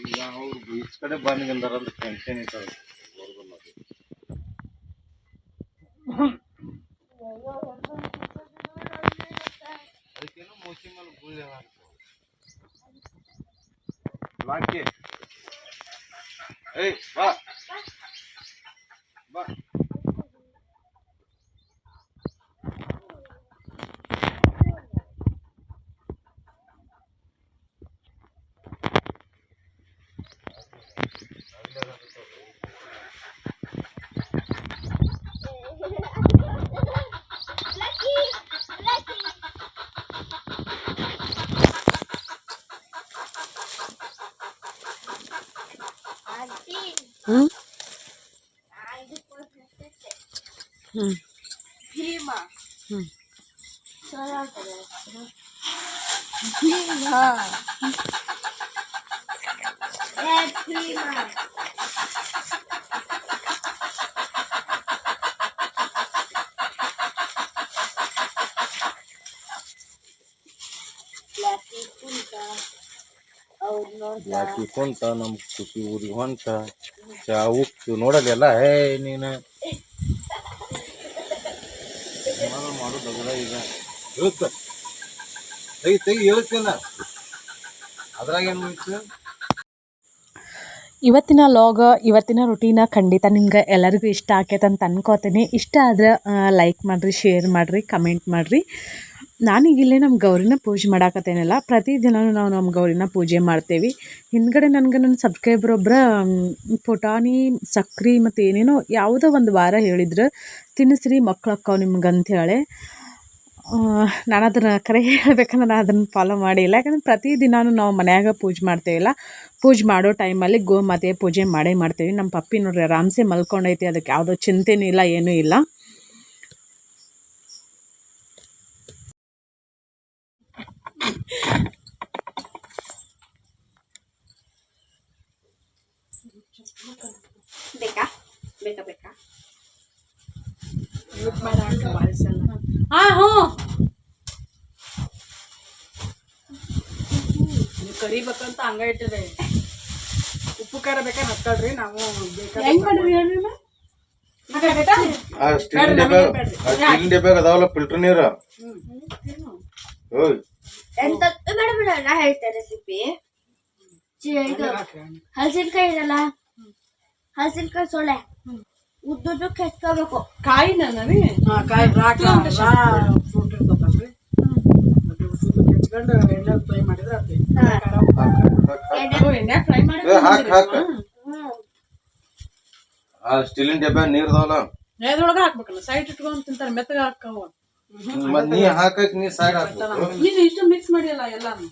ಈಗ ಅವ್ರು ಬೀಚ್ ಕಡೆ ಬಂದ್ಗಂದಾರ ಅಂತ ಟೆನ್ಷನ್ ಇರ್ತದೆ ಅದಕ್ಕೇನೋ ಮೋಸಿ ಮೇಲೆ ಗುಳಿ ಬಾಕಿ ಏಯ್ ಬಾ. ಬಾ ಆಂಟಿ ಹ್ಮ್ ಇದು ಹ್ಮ್ ಭೀಮ ಹ್ಮ್ ಚೆನ್ನಾಗ್ತದೆ ಭೀಮ ಏ ಭೀಮ ಬ್ಲಾಕಿ ಕುಂತ ಅವ್ರು ನೋಡ್ದ ಯಾಕೆ ಕುಂತ ನಮ್ಮ ಕುಸಿ ಊರಿಗೆ ಹೊಂಟ, ಚಾ ಉಕ್ಕು ನೋಡಲ್ಲ ಹೇ ನೀನು. ಮಾಡು ದಗದ ಈಗ. ಹೇಳ್ತ. ತೆಗಿ ತೆಗಿ, ಹೇಳ್ತೇನ. ಅದ್ರಾಗ ಏನು ಹೋಯ್ತು ಇವತ್ತಿನ ಲಾಗ್ ಇವತ್ತಿನ ರುಟೀನ ಖಂಡಿತ ನಿಮ್ಗೆ ಎಲ್ಲರಿಗೂ ಇಷ್ಟ ಆಕೈತೆ ಅಂತ ಅನ್ಕೋತೀನಿ. ಇಷ್ಟ ಆದ್ರೆ ಲೈಕ್ ಮಾಡಿರಿ ಶೇರ್ ಮಾಡಿರಿ ಕಮೆಂಟ್ ಮಾಡಿರಿ. ನಾನೀಗ ಇಲ್ಲೇ ನಮ್ಮ ಗೌರಿನ ಪೂಜೆ ಮಾಡಾಕತ್ತೇನಲ್ಲ ಪ್ರತಿದಿನವೂ ನಾವು ನಮ್ಮ ಗೌರಿನ ಪೂಜೆ ಮಾಡ್ತೇವೆ. ಹಿಂದ್ಗಡೆ ನನಗೆ ನನ್ನ ಸಬ್ಸ್ಕ್ರೈಬರ್ ಒಬ್ಬರ ಪುಟಾಣಿ, ಸಕ್ರೆ ಮತ್ತು ಏನೇನೋ ಯಾವುದೋ ಒಂದು ವಾರ ಹೇಳಿದ್ರು ತಿನ್ನಿಸ್ರಿ ಮಕ್ಳು ನಿಮ್ಗೆ ಅಂಥೇಳಿ ನಾನು ಅದನ್ನು ಕರೆ ಹೇಳ್ಬೇಕಂದ್ರೆ ನಾನು ಅದನ್ನು ಫಾಲೋ ಮಾಡಿಲ್ಲ ಯಾಕಂದ್ರೆ ಪ್ರತಿದಿನಾನು ನಾವು ಮನ್ಯಾಗ ಪೂಜೆ ಮಾಡ್ತೇವಲ್ಲ ಪೂಜೆ ಮಾಡೋ ಟೈಮಲ್ಲಿ ಗೋಮಾತೆ ಪೂಜೆ ಮಾಡೇ ಮಾಡ್ತೀವಿ. ನಮ್ಮ ಪಪ್ಪಿ ನೋಡ್ರಿ ಆರಾಮ್ಸೆ ಮಲ್ಕೊಂಡೈತಿ. ಅದಕ್ಕೆ ಯಾವುದೋ ಚಿಂತೆನೂ ಇಲ್ಲ, ಏನೂ ಇಲ್ಲ. ಬೇಕಾ? ಬೇಕಾ ಬೇಕಾ? ಹಾಂ ಹ್ಞೂ. ನೀವು ಕರಿಬೇಕಂತ ಹಂಗ ಇಟ್ಟಿದೆ ಉಪ್ಪು ಖಾರ ಬೇಕಾದ್ರೆ ಹತ್ತಳ್ರಿ ನಾವು? ಆ ಸ್ಟೀಲ್ ಡಬ್ಬೆ ಆ ಸ್ಟೀಲ್ ಡಬ್ಯಾಗ ಅದಾವಲ್ಲ ಫಿಲ್ಟರ್ ನೀರು? ಓಯ್. ಎಂತ? ಬೇಡ ಬೇಡ ನಾ ಹೇಳ್ತೇನೆ ರೆಸಿಪಿ ಹಲಸಿನಕಾಯಿ ಇದಲ್ಲ ಹಲಸಿನಕಾಯಿ ಸೊಳ್ಳೆ. ಉದ್ದುದ್ದಕ್ಕೆ ಹೆಚ್ಕೋಬೇಕು ಕಾಯಿನ ಆ ಕಾಯಿ ರಾಕ ಫ್ರೂಟ್ ಇರ್ತದಲ್ರಿ ಅದು ಉದ್ದುದ್ದಕ್ಕೆ ಹೆಚ್ಕೊಂಡು ಎಣ್ಣೆ ಫ್ರೈ ಮಾಡಿದ್ರೆ ಅದು ಖಾರ ಉಪ್ಪು ಎಣ್ಣೆ ಫ್ರೈ ಮಾಡಿದ್ರೆ ಹಾಕ್ ಹಾಕ್. ಆ ಸ್ಟೀಲಿನ ಡಬ್ಬ ನೀರ್ ಅದ್ರೊಳಗೆ ಹಾಕ್ಬೇಕಲ್ಲ ಸೈಡ್ ಇಟ್ಕೊಂಡು ತಿಂತಾರೆ ಮೆತ್ತಗ ಹಾಕವ. ಮತ್ ನೀ ಹಾಕಕ್ ನೀ ಸೈಡ್ ಹಾಕ್ಬೇಕು. ನೀನು ಇಷ್ಟು ಮಿಕ್ಸ್ ಮಾಡಿಲ್ಲ ಎಲ್ಲಾನು?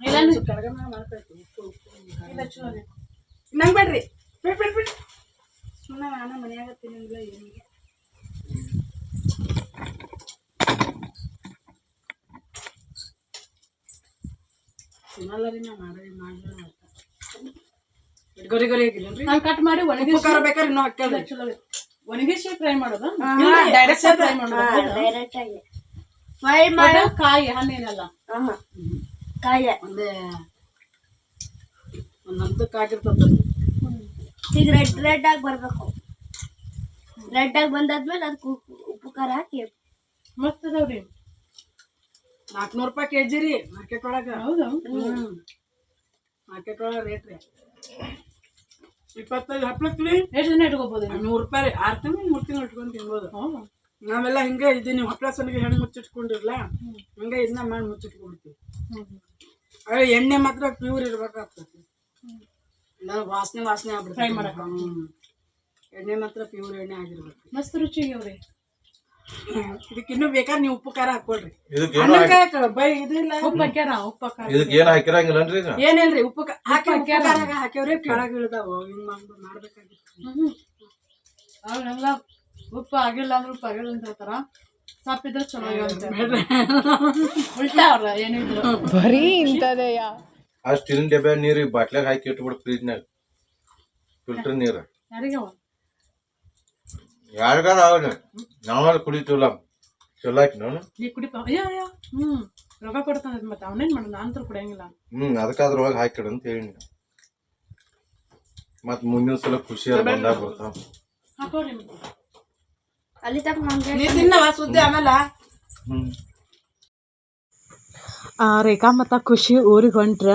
ಉಪ್ಪು ನಂಗೆ ಬೇಡ್ರಿ. ಬಿಡ್ ಬಿಡ್ ಬಿಡ್ ಸುಮ್ಮನೆ ನಾನು ಮನೆಯಾಗ ತಿನ್ನಂಗಿಲ್ಲ ಏನಿಗೆ ನಾ ಮಾಡಿ ಗರಿ ಗರಿ ಆಗಿಲ್ಲನ್ರಿ ನಾನು ಕಟ್ ಮಾಡಿ ಒಣಗಿ ಉಪ್ಪು ಖಾರ ಬೇಕಾದ್ರೆ ಇನ್ನೂ ಒಣಗಿಸಿ ಫ್ರೈ ಮಾಡೋದು? ಡೈರೆಕ್ಟ್ ಫ್ರೈ ಮಾಡೋದು? ಡೈರೆಕ್ಟ್ ಆಗಿ. ಫ್ರೈ ಮಾಡಿ. ಕಾಯಿ ಹಣ್ಣೇನಲ್ಲ. ಕಾಯಿ. ಒಂದೇ ಒಂದು ಹಂತಕ್ಕೆ ಆಗಿರ್ತದ ಈಗ ರೆಡ್ ರೆಡ್ ಆಗಿ ಬರ್ಬೇಕು. ರೆಡ್ ಆಗಿ ಬಂದಾದ್ಮೇಲೆ ಅದಕ್ಕೆ ಉಪ್ಪು ಖಾರ ಹಾಕಿ ಮಸ್ತ್ ಅದಾವ್ರಿ ನಾಲ್ಕುನೂರು ರೂಪಾಯಿ ಕೆ ಜಿ ರೀ ಮಾರ್ಕೆಟ್ ಒಳಗೆ. ಹೌದಾ? ಹ್ಞೂ ಮಾರ್ಕೆಟ್ ಒಳಗೆ ರೇಟ್ ರೀ. ಇಪ್ಪತ್ತೈದು ಹಪ್ಲಕ್ಲಿ ಎಷ್ಟು ದಿನ ಇಟ್ಕೋಬೋದು ನೂರು ರೂಪಾಯಿ ರೀ. ಆರು ತಿಂಗಳು ಮೂರು ತಿಂಗಳು ಇಟ್ಕೊಂಡು ತಿನ್ಬೋದು. ನಾವೆಲ್ಲ ಹಿಂಗೆ ಇದು ನೀವು ಹಪ್ಪಳ ಸಲಿಗೆ ಹೆಣ್ಣು ಮುಚ್ಚಿಟ್ಕೊಂಡಿರಲ್ಲ ಹಂಗೆ ಇದನ್ನ ಮಾಡಿ ಮುಚ್ಚಿಟ್ಕೊಳ್ತೀವಿ ಅದೇ ಎಣ್ಣೆ ಮಾತ್ರ ಪ್ಯೂರ್ ಇರ್ಬೇಕಾಗ್ತದೆ. ಇಲ್ಲ ವಾಸನೆ ವಾಸನೆ ಆಗ್ಬಿಡ್ತು ಮಾಡಕ್ಕೆ. ಹ್ಮ್. ಎಣ್ಣೆ ಮಾತ್ರ ಪ್ಯೂರ್ ಎಣ್ಣೆ ಆಗಿರ್ಬೇಕು. ಮಸ್ತ್ ರುಚಿ ಇದಕ್ಕೆ ಇನ್ನೂ ಬೇಕಾದ್ರೆ ನೀವು ಉಪ್ಪು ಖಾರ ಹಾಕೊಳ್ರಿ ಇದಕ್ಕೆ ಏನು ಅನ್ನಕ್ಕೆ ಬೈ ಇದು ಇಲ್ಲ. ಉಪ್ಪು ಹಾಕ್ಯಾರ ಉಪ್ಪು ಹಾಕ್ಯಾರ ಇದಕ್ಕೆ ಏನು ಹಾಕಿರಂಗಿಲ್ಲನ್ರಿ ಈಗ? ಏನಿಲ್ರಿ ಉಪ್ಪು ಖಾ- ಹಾಕಿ ಉಪ್ಪು ಹಾಕ್ಯಾರ. ಖಾರ ಹಾಕ್ಯವ್ರಿ ಕೆಳಗೆ ಇಳ್ದಾವ. ಹಿಂಗ್ ಮಾಡ್- ಮಾಡ್ಬೇಕಾಗಿತ್ತು. ಅವ್ರೆಲ್ಲ ಉಪ್ಪು ಆಗಿಲ್ಲ ಅಂದ್ರೆ ಉಪ್ಪು ಆಗಿಲ್ಲ ಅಂತ ಹೇಳ್ತಾರ. ಸಪ್ಪಿದ್ರೆ ಚಲೋ ಉಲ್ಟಾ ಅವ್ರ ಏನಿದ್ರು. ಆ ಸ್ಟೀಲಿನ ಡಬ್ಬೆ ನೀರು ಈ ಬಾಟ್ಲಾಗ ಹಾಕಿ ಇಟ್ಬಿಡು ಫ್ರಿಜ್ನಾಗ ಫಿಲ್ಟರ್ ನೀರು. ಯಾರಿಗಾರ ಆಗಲಿ ನಾವಲ್ಲಿ ಕುಡಿತೀವಲ್ಲ. ಚಲೋ ಆಯ್ತು ನಾನು ನೀ ಕುಡಿಪ. ಅಯ್ಯೋ ಅಯ್ಯೋ. ಹ್ಞೂ ರೊಕ್ಕ ಕೊಡ್ತಾನೆ ಮತ್ತೆ ಅವನೇನು ಮಾಡೋದು? ನಾನು ಅಂತೂ ಕುಡಿಯಂಗಿಲ್ಲ. ಹ್ಮ್ ಅದಕ್ಕಾದ್ರ ಒಳಗೆ ಹಾಕಿಡು ಅಂತ ಹೇಳಿ. ಮತ್ತೆ ಮುಂದಿನ ಸಲ ಖುಷಿ ಬಂದಾಗ ಬರ್ತಾವ ಹಾಕೋರಿ ಅಲ್ಲಿ ತಕ್ಕ ನಮ್ಗೆ ನೀ ತಿನ್ನವ ಸುದ್ದಿ ಆಮೇಲೆ? ರೇಖಾ ಮತ್ತು ಖುಷಿ ಊರಿಗೆ ಹೊಂಟ್ರ.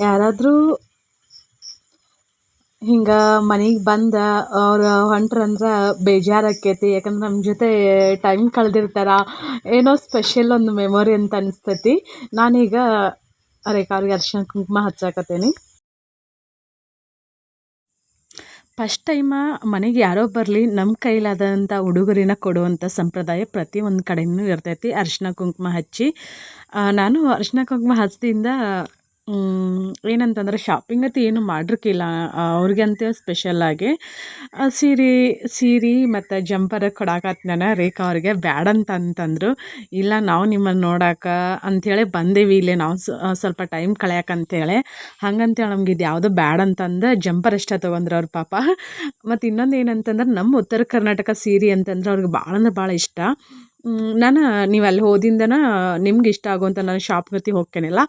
ಯಾರಾದರೂ ಹಿಂಗೆ ಮನೆಗೆ ಬಂದ ಅವ್ರು ಹೊಂಟ್ರಂದ್ರೆ ಬೇಜಾರು ಯಾಕಂದ್ರೆ ನಮ್ಮ ಜೊತೆ ಟೈಮ್ ಕಳೆದಿರ್ತಾರ. ಏನೋ ಸ್ಪೆಷಲ್ ಒಂದು ಮೆಮೊರಿ ಅಂತ ಅನಿಸ್ತೈತಿ. ನಾನೀಗ ರೇಖಾ ಅವ್ರಿಗೆ ಅರ್ಶಿಣ ಕುಂಕುಮ ಹಚ್ಚಾಕತ್ತೇನಿ. ಫಸ್ಟ್ ಟೈಮ ಮನೆಗೆ ಯಾರೋ ಬರಲಿ ನಮ್ಮ ಕೈಲಾದಂಥ ಉಡುಗೊರೆನ ಕೊಡುವಂಥ ಸಂಪ್ರದಾಯ ಪ್ರತಿ ಒಂದು ಕಡೆಯೂ ಇರ್ತೈತಿ. ಅರಿಶಿನ ಕುಂಕುಮ ಹಚ್ಚಿ ನಾನು ಅರಿಶಿನ ಕುಂಕುಮ ಹಚ್ದಿಂದ ಏನಂತಂದ್ರೆ ಶಾಪಿಂಗ್ ಅಂತ ಏನು ಮಾಡಿರ್ಕಿಲ್ಲ. ಅವ್ರಿಗೆ ಅಂತ ಸ್ಪೆಷಲ್ಲಾಗಿ ಸೀರೆ ಸೀರೆ ಮತ್ತು ಜಂಪರ ಕೊಡಾಕತ್ನ ನಾನು ರೇಖಾ ಅವ್ರಿಗೆ ಬ್ಯಾಡ ಅಂತಂತಂದ್ರು ಇಲ್ಲ, ನಾವು ನಿಮ್ಮನ್ನು ನೋಡಾಕ ಅಂಥೇಳಿ ಬಂದೇವಿ ಇಲ್ಲೇ. ನಾವು ಸ್ವಲ್ಪ ಟೈಮ್ ಕಳ್ಯಾಕ ಅಂತೇಳಿ. ಹಂಗಂತೇಳಿ ನಮ್ಗೆ ಇದು ಯಾವುದು ಬ್ಯಾಡ ಅಂತಂದು ಜಂಪರ್ ಇಷ್ಟ ತೊಗೊಂಡ್ರು ಅವ್ರ ಪಾಪ. ಮತ್ತು ಇನ್ನೊಂದು ಏನಂತಂದ್ರೆ ನಮ್ಮ ಉತ್ತರ ಕರ್ನಾಟಕ ಸೀರೆ ಅಂತಂದ್ರೆ ಅವ್ರಿಗೆ ಭಾಳ ಅಂದ್ರೆ ಭಾಳ ಇಷ್ಟ. ನಾನು ನೀವು ಅಲ್ಲಿ ಹೋದಿಂದನ ನಿಮ್ಗೆ ಇಷ್ಟ ಆಗುವಂಥ ನಾನು ಶಾಪ್ ಗತಿ ಹೋಗ್ತೇನಿಲ್ಲ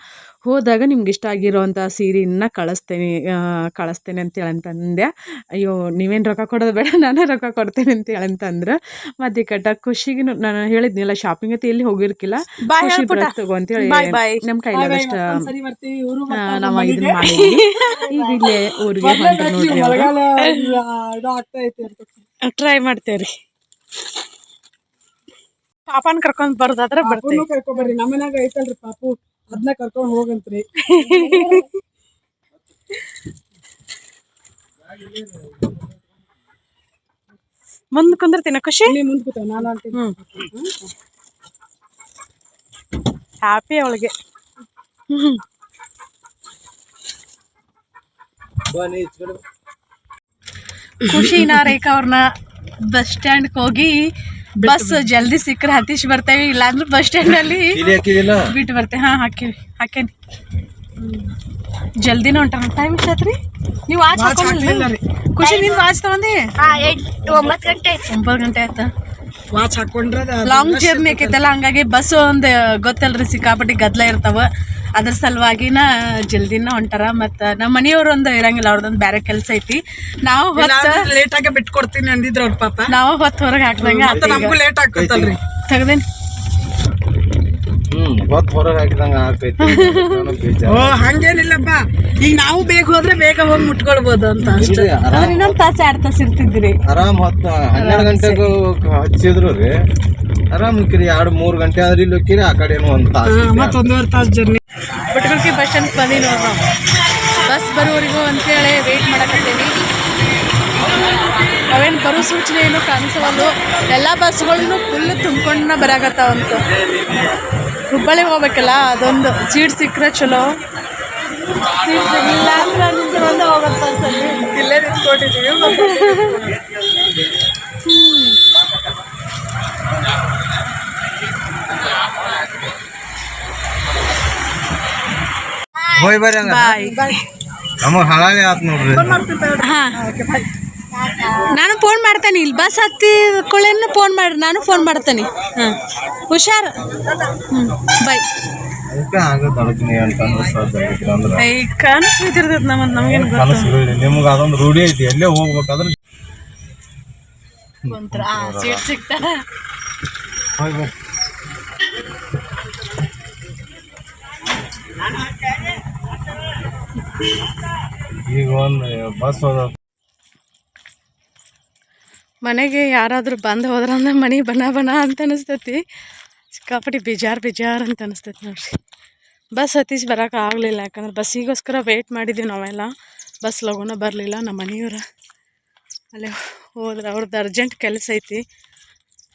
ಹೋದಾಗ ನಿಮ್ಗೆ ಇಷ್ಟ ಆಗಿರೋವಂಥ ಸೀರೆನ ಕಳಿಸ್ತೇನೆ ಕಳಿಸ್ತೇನೆ ಅಂತೇಳಿ ಅಂತಂದೆ ಅಯ್ಯೋ ನೀವೇನು ರೊಕ್ಕ ಕೊಡೋದು ಬೇಡ ನಾನೇ ರೊಕ್ಕ ಕೊಡ್ತೇನೆ ಅಂತೇಳಿ ಅಂತಂದ್ರೆ ಮತ್ತೆ ಕಟ್ಟ ಖುಷಿಗೆ ನಾನು ಹೇಳಿದ್ನಿಲ್ಲ ಶಾಪಿಂಗ್ ಅಂತ ಎಲ್ಲಿ ಹೋಗಿರ್ಕಿಲ್ಲ. ಖುಷಿ ತಗೋ ಅಂತೇಳಿ ನಮ್ಮ ಕೈಲಾದಷ್ಟು ನಾವು ಇದನ್ನ ಮಾಡಿ. ಈಗ ಇಲ್ಲೇ ಊರಿಗೆ ಅಂತ. ಟ್ರೈ ಮಾಡ್ತೇವ್ರಿ. ಪಾಪನ್ ಕರ್ಕೊಂಡ್ ಬರ್ದ ಬರ್ತೇವೆ ಪಾಪುನು ಕರ್ಕೊಂಡ್ ಬರ್ರಿ ನಮ್ಮ ಮನ್ಯಾಗ ಐತಲ್ರಿ ಪಾಪು. ಅದನ್ನ ಕರ್ಕೊಂಡ್ ಹೋಗಂತ್ರಿ. ಮುಂದ್ ತಿನ್ನ ಖುಷಿ? ನೀ ಮುಂದ್ ಕೂತ ನಾನು ಅಂತೀನಿ ಹ್ಯಾಪಿ ಅವಳಿಗೆ. ಹ್ಮ್. ಖುಷಿನ ರೇಖಾ ಅವ್ರನ್ನ ಬಸ್ ಸ್ಟ್ಯಾಂಡ್ ಹೋಗಿ ಬಸ್ ಜಲ್ದಿ ಸಿಕ್ಕರೆ ಹತ್ತಿಸಿ ಬರ್ತೇವೆ ಇಲ್ಲಾಂದ್ರೆ ಬಸ್ ಸ್ಟ್ಯಾಂಡ್ ಅಲ್ಲಿ ಬಿಟ್ಟು ಬರ್ತೇವೆ. ಹಾಂ ಹಾಕಿವಿ ಹಾಕೇನಿ. ಜಲ್ದಿನ ಹೊಂಟಾನ ಟೈಮ್ ಎಷ್ಟಾತ್ರಿ ನೀವು ವಾಚ್ ಹಾಕೊಂಡಿಲ್ಲ. ಖುಷಿ ನೀನು ವಾಚ್ ತಗೊಂಡಿ? ಒಂಬತ್ತು ಗಂಟೆ ಆಯ್ತು. ಒಂಬತ್ತು ಗಂಟೆ ಆಯ್ತಾ? ವಾಚ್ ಹಾಕೊಂಡ್ರೆ ಲಾಂಗ್ ಜರ್ನಿ ಆಕೈತಲ್ಲ ಹಂಗಾಗಿ ಬಸ್ ಒಂದು ಗೊತ್ತಲ್ರಿ ಸಿಕ್ಕಾಪಟ್ಟಿ ಗದ್ಲ ಇರ್ತಾವ. ಅದ್ರ ಸಲುವಾಗಿನ ಜಲ್ದಿನ ಹೊಂಟಾರ ಮತ್ತು ನಮ್ಮ ಮನೆಯವ್ರು ಒಂದು ಇರಂಗಿಲ್ಲ ಅವ್ರದೊಂದು ಬೇರೆ ಕೆಲಸ ಐತಿ. ನಾವು ಹೊತ್ತು ಲೇಟ್ ಆಗಿ ಬಿಟ್ಕೊಡ್ತೀನಿ ಅಂದಿದ್ರು ಅವ್ರ ಪಾಪ. ನಾವು ಹೊತ್ತು ಹೊರಗೆ ಹಾಕ್ದಂಗೆ ಮತ್ತೆ ನಮಗೂ ಲೇಟ್ ಆಗ್ತೈತಲ್ರಿ. ತೆಗ್ದೇನಿ. ಹ್ಮ್ ಹೊತ್ತು ಹೊರಗೆ ಹಾಕಿದಂಗ ಆಗ್ತೈತಿ. ಓ ಹಂಗೇನಿಲ್ಲಪ್ಪ. ಈಗ ನಾವು ಬೇಗ ಹೋದ್ರೆ ಬೇಗ ಹೋಗಿ ಮುಟ್ಕೊಳ್ಬೋದು ಅಂತ ಅಷ್ಟೇ. ಇನ್ನೊಂದು ತಾಸು ಎರಡು ತಾಸು ಇರ್ತಿದ್ರಿ ಆರಾಮ್ ಹೊತ್ತು ಹನ್ನೆರಡು ಗಂಟೆಗೂ ಹಚ್ಚಿದ್ರು ರೀ. ಆರಾಮ್ ಕಿರಿ ಎರಡು ಮೂರು ಗಂಟೆ ಆದ್ರೆ ಇಲ್ಲಿ ಕಿರಿ ಆ ಕಡೆ ಒಂದು ತಾಸು ಮತ್ತೆ ತಾಸ ತಾಸು ಜರ್ನಿ ಬಟ್ಗುಳ್ಕಿ ಬಸ್ ಸ್ಟ್ಯಾಂಡ್ ಬಂದಿ ನೋಡ್ರಿ ಬಸ್ ಬರೋವರೆಗೂ ಅಂತೇಳಿ ವೆಯ್ಟ್ ಮಾಡಕತ್ತೀವಿ ಅವೇನು ಬರೋ ಸೂಚನೆ ಏನು ಕಾಣಿಸವಲ್ಲು ಎಲ್ಲ ಬಸ್ಗಳನ್ನು ಫುಲ್ ತುಂಬ್ಕೊಂಡ ಬರಾಕತ್ತಾವಂತ. ಹುಬ್ಬಳ್ಳಿಗೆ ಹೋಗ್ಬೇಕಲ್ಲ ಅದೊಂದು ಸೀಟ್ ಸಿಕ್ಕರೆ ಚಲೋ. ಸೀಟ್ ಸಿಗಲಿಲ್ಲ ಅಂದ್ರೆ ಇಲ್ಲೇ ನಿಂತ್ಕೊಂಡಿದೀವಿ ಹೋಯ್ ಬರ್ರಿ ಬಾಯ್ ನಮಗ್ ಹಳಾಲಿ ಆತ್ ನೋಡ್ರಿ. ಹಾಂ. ನಾನು ಫೋನ್ ಮಾಡ್ತೇನೆ. ಇಲ್ಲಿ ಬಸ್ ಹತ್ತಿ ಕೊಳ್ಳೇನು ಫೋನ್ ಮಾಡಿ ನಾನು ಫೋನ್ ಮಾಡ್ತೇನೆ. ಹಾಂ. ಹುಷಾರ್? ಹ್ಞೂ ಬಾಯ್ ನಮ್ಮ ನಮಗೇನು ನಿಮ್ಗೆ ಅದೊಂದು ರೂಢಿ ಐತಿ. ಎಲ್ಲೇ ಹೋಗ್ಬೇಕಾದ್ರೆ ಗೊತ್ತ ಸೀಟ್ ಸಿಗ್ತಾ ಹೋಯ್ ಬರ್ರಿ ಈಗ ಒಂದು ಬಸ್ ಹೋದ. ಮನೆಗೆ ಯಾರಾದರೂ ಬಂದು ಹೋದ್ರಂದ್ರೆ ಮನೆ ಬಣ ಬಣ ಅಂತ ಅನಿಸ್ತೈತಿ. ಸಿಕ್ಕಾಪಟ್ಟಿ ಬೇಜಾರು ಬೇಜಾರು ಅಂತ ಅನಿಸ್ತೈತಿ ನೋಡ್ರಿ. ಬಸ್ ಹತ್ತಿಸಿ ಬರೋಕೆ ಆಗಲಿಲ್ಲ, ಯಾಕಂದ್ರೆ ಬಸ್ಸಿಗೋಸ್ಕರ ವೆಯ್ಟ್ ಮಾಡಿದ್ದೀವಿ ನಾವೆಲ್ಲ. ಬಸ್ ಲಗುನ ಬರಲಿಲ್ಲ ನಮ್ಮ ಮನೆಯವ್ರ. ಅಲ್ಲೇ ಹೋದ್ರೆ ಅವ್ರದ್ದು ಅರ್ಜೆಂಟ್ ಕೆಲಸ ಐತಿ.